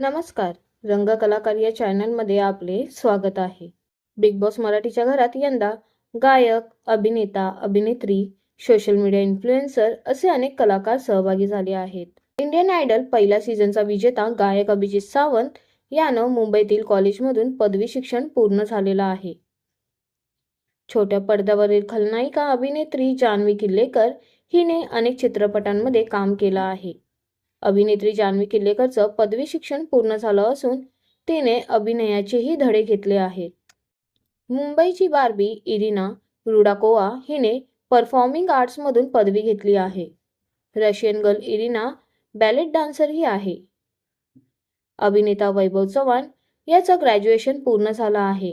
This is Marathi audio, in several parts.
नमस्कार. रंगकलाकार या चॅनलमध्ये आपले स्वागत आहे. बिग बॉस मराठीच्या घरात यंदा गायक अभिनेता अभिनेत्री सोशल मीडिया इन्फ्लुएन्सर असे अनेक कलाकार सहभागी झाले आहेत. इंडियन आयडल पहिल्या सीझनचा विजेता गायक अभिजित सावंत यानं मुंबईतील कॉलेजमधून पदवी शिक्षण पूर्ण झालेलं आहे. छोट्या पडद्यावरील खलनायिका अभिनेत्री जान्हवी किल्लेकर हिने अनेक चित्रपटांमध्ये काम केलं आहे. अभिनेत्री जान्हवी किल्लेकरचं पदवी शिक्षण पूर्ण झालं असून तिने अभिनयाचेही धडे घेतले आहेत. मुंबईची बार्बी इरिना रुडाकोवा हिने परफॉर्मिंग आर्ट्समधून पदवी घेतली आहे. रशियन गर्ल इरिना बॅलेट डान्सरही आहे. अभिनेता वैभव चव्हाण याचं ग्रॅज्युएशन पूर्ण झालं आहे.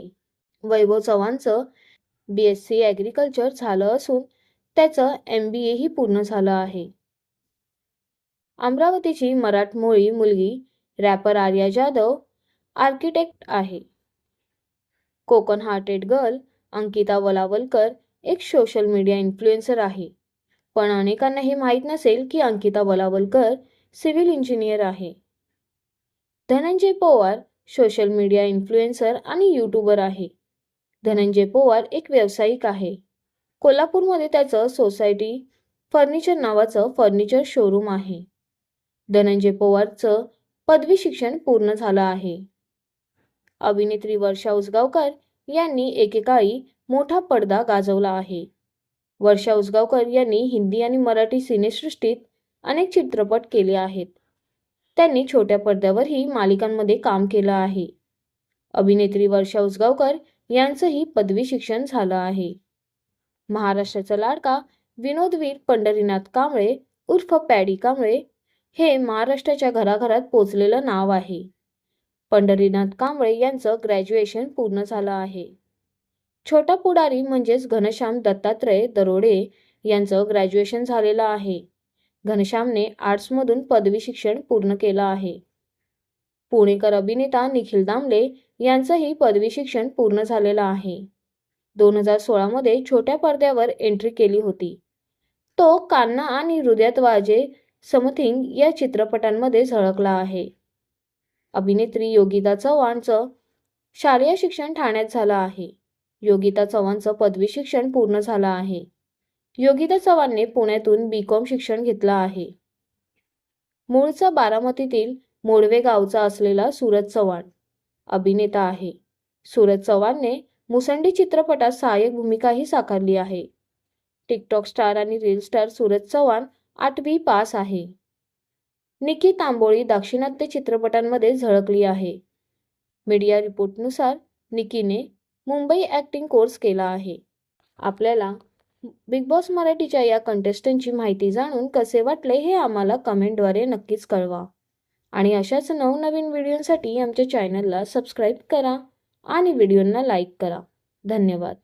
वैभव चव्हाणचं बी एस सी ॲग्रिकल्चर झालं असून त्याचं एम बी एही पूर्ण झालं आहे. अमरावतीची मराठमोळी मुलगी रॅपर आर्या जाधव आर्किटेक्ट आहे. कोकण हार्टेड गर्ल अंकिता वलावलकर एक सोशल मीडिया इन्फ्लुएन्सर आहे. पण अनेकांना हे माहीत नसेल की अंकिता वलावलकर सिव्हिल इंजिनियर आहे. Dhananjay Pawar social media influencer आणि यूट्यूबर आहे. धनंजय पवार एक व्यावसायिक आहे. कोल्हापूरमध्ये त्याचं सोसायटी फर्निचर नावाचं फर्निचर शोरूम आहे. धनंजय पवारचं पदवी शिक्षण पूर्ण झालं आहे. अभिनेत्री वर्षा उसगावकर यांनी एकेकाळी मोठा पडदा गाजवला आहे. वर्षा उसगावकर यांनी हिंदी आणि मराठी सिनेसृष्टीत अनेक चित्रपट केले आहेत. त्यांनी छोट्या पडद्यावरही मालिकांमध्ये काम केलं आहे. अभिनेत्री वर्षा उसगावकर यांचंही पदवी शिक्षण झालं आहे. महाराष्ट्राचा लाडका विनोदवीर पंढरीनाथ कांबळे उर्फ पॅडी कांबळे हे महाराष्ट्राच्या घराघरात पोचलेलं नाव आहे. पंढरीनाथ कांबळे यांचं ग्रॅज्युएशन पूर्ण झालं आहे. छोटा पुढारी म्हणजेच घनश्याम दत्तात्रय दरोडे यांचं ग्रॅज्युएशन झालेलं आहे. घनश्यामने आर्ट्समधून पदवी शिक्षण पूर्ण केलं आहे. पुणेकर अभिनेता निखिल दामले यांचंही पदवी शिक्षण पूर्ण झालेलं आहे. दोन हजार सोळामध्ये छोट्या पडद्यावर एंट्री केली होती. तो कान्ना आणि हृदयात वाजे समथिंग या चित्रपटांमध्ये झळकला आहे. अभिनेत्री योगिता चव्हाणचं शालेय शिक्षण ठाण्यात झालं आहे. योगिता चव्हाणचं पदवी शिक्षण पूर्ण झालं आहे. योगिता चव्हाणने पुण्यातून बी कॉम शिक्षण घेतलं आहे. मूळचा बारामतीतील मोडवे गावचा असलेला सूरज चव्हाण अभिनेता आहे. सूरज चव्हाणने मुसंडी चित्रपटात सहाय्यक भूमिकाही साकारली आहे. टिकटॉक स्टार आणि रील स्टार सूरज चव्हाण आठवी पास आहे. निकी तांबोळी दाक्षिणात्य चित्रपटांमध्ये झळकली आहे. मीडिया रिपोर्टनुसार निकीने मुंबई ॲक्टिंग कोर्स केला आहे. आपल्याला बिग बॉस मराठीच्या या कंटेस्टंटची माहिती जाणून कसे वाटले हे आम्हाला कमेंटद्वारे नक्कीच कळवा. आणि अशाच नवनवीन व्हिडिओसाठी आमच्या चॅनलला सबस्क्राईब करा आणि व्हिडिओंना लाईक करा. धन्यवाद.